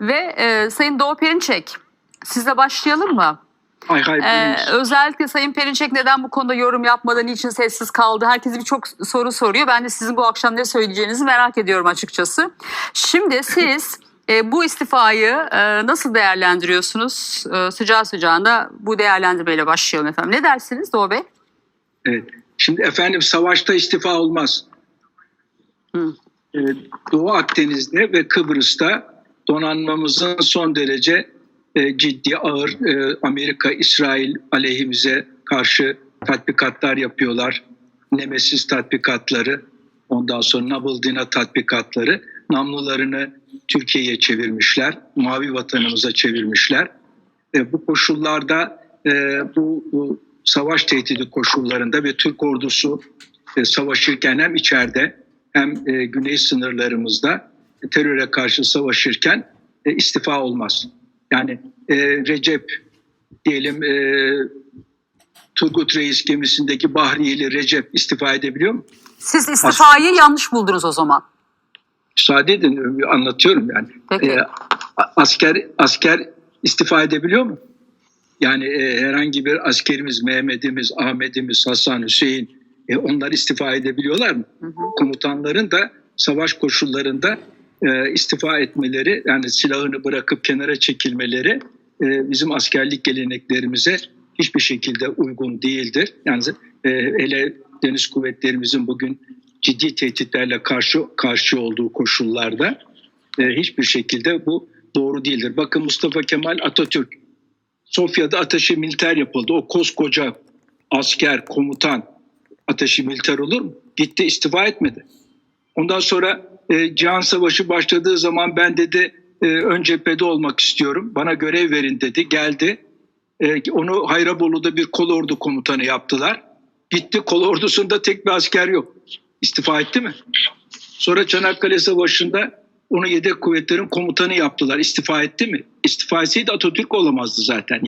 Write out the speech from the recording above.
Ve e, Sayın Doğu Perinçek, sizle başlayalım mı? Hay hay Ee, özellikle Sayın Perinçek neden bu konuda yorum yapmadan niçin sessiz kaldı? Herkes birçok soru soruyor. Ben de sizin bu akşam ne söyleyeceğinizi merak ediyorum açıkçası. Şimdi siz e, bu istifayı e, nasıl değerlendiriyorsunuz? E, sıcağı sıcağında bu değerlendirmeyle başlayalım efendim. Ne dersiniz Doğu Bey? Evet. Şimdi efendim savaşta istifa olmaz. Hı. Ee, Doğu Akdeniz'de ve Kıbrıs'ta donanmamızın son derece e, ciddi, ağır e, Amerika, İsrail aleyhimize karşı tatbikatlar yapıyorlar. Nemesis tatbikatları, ondan sonra Nabıldina tatbikatları. Namlularını Türkiye'ye çevirmişler, Mavi Vatanımıza çevirmişler. E, bu koşullarda e, bu, bu savaş tehdidi koşullarında ve Türk ordusu e, savaşırken hem içeride hem e, güney sınırlarımızda teröre karşı savaşırken e, istifa olmaz. Yani e, Recep diyelim e, Turgut Reis gemisindeki Bahriyeli Recep istifa edebiliyor mu? Siz istifayı yanlış buldunuz o zaman. Müsaade edin anlatıyorum yani. Peki. E, asker asker istifa edebiliyor mu? Yani e, herhangi bir askerimiz, Mehmet'imiz, Ahmet'imiz, Hasan, Hüseyin e, onlar istifa edebiliyorlar mı? Hı hı. Komutanların da savaş koşullarında e, istifa etmeleri, yani silahını bırakıp kenara çekilmeleri e, bizim askerlik geleneklerimize hiçbir şekilde uygun değildir. Yani e, hele deniz kuvvetlerimizin bugün ciddi tehditlerle karşı karşı olduğu koşullarda e, hiçbir şekilde bu doğru değildir. Bakın Mustafa Kemal Atatürk Sofya'da ateşi militer yapıldı. O koskoca asker, komutan ateşi militer olur mu? Gitti istifa etmedi. Ondan sonra e, Cihan Savaşı başladığı zaman ben dedi e, ön cephede olmak istiyorum. Bana görev verin dedi. Geldi. E, onu Hayrabolu'da bir kolordu komutanı yaptılar. Gitti kolordusunda tek bir asker yok. İstifa etti mi? Sonra Çanakkale Savaşı'nda onu yedek kuvvetlerin komutanı yaptılar. İstifa etti mi? İstifa etseydi Atatürk olamazdı zaten.